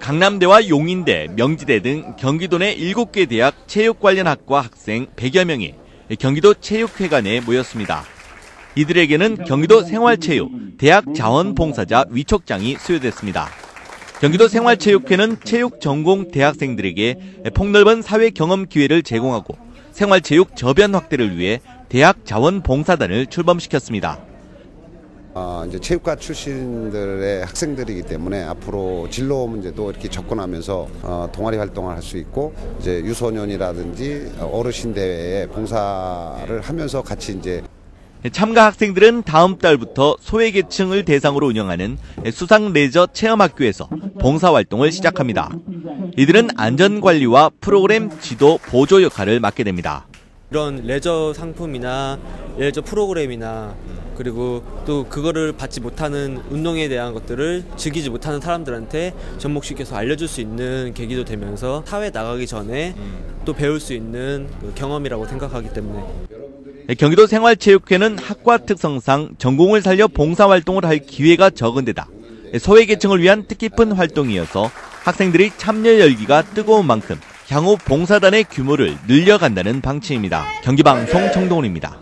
강남대와 용인대, 명지대 등 경기도 내 7개 대학 체육 관련 학과 학생 100여 명이 경기도 체육회관에 모였습니다. 이들에게는 경기도 생활체육, 대학 자원봉사자 위촉장이 수여됐습니다. 경기도 생활체육회는 체육 전공 대학생들에게 폭넓은 사회 경험 기회를 제공하고 생활체육 저변 확대를 위해 대학 자원봉사단을 출범시켰습니다. 어, 이제 체육과 출신들의 학생들이기 때문에 앞으로 진로 문제도 이렇게 접근하면서 어, 동아리 활동을 할 수 있고 이제 유소년이라든지 어르신 대회에 봉사를 하면서 같이 이제 참가 학생들은 다음 달부터 소외계층을 대상으로 운영하는 수상 레저 체험학교에서 봉사활동을 시작합니다. 이들은 안전관리와 프로그램 지도 보조 역할을 맡게 됩니다. 이런 레저 상품이나 레저 프로그램이나 그리고 또 그거를 받지 못하는 운동에 대한 것들을 즐기지 못하는 사람들한테 접목시켜서 알려줄 수 있는 계기도 되면서 사회 나가기 전에 또 배울 수 있는 그 경험이라고 생각하기 때문에 경기도 생활체육회는 학과 특성상 전공을 살려 봉사활동을 할 기회가 적은 데다 소외계층을 위한 뜻깊은 활동이어서 학생들이 참여 열기가 뜨거운 만큼 향후 봉사단의 규모를 늘려간다는 방침입니다. 경기방송 청동훈입니다.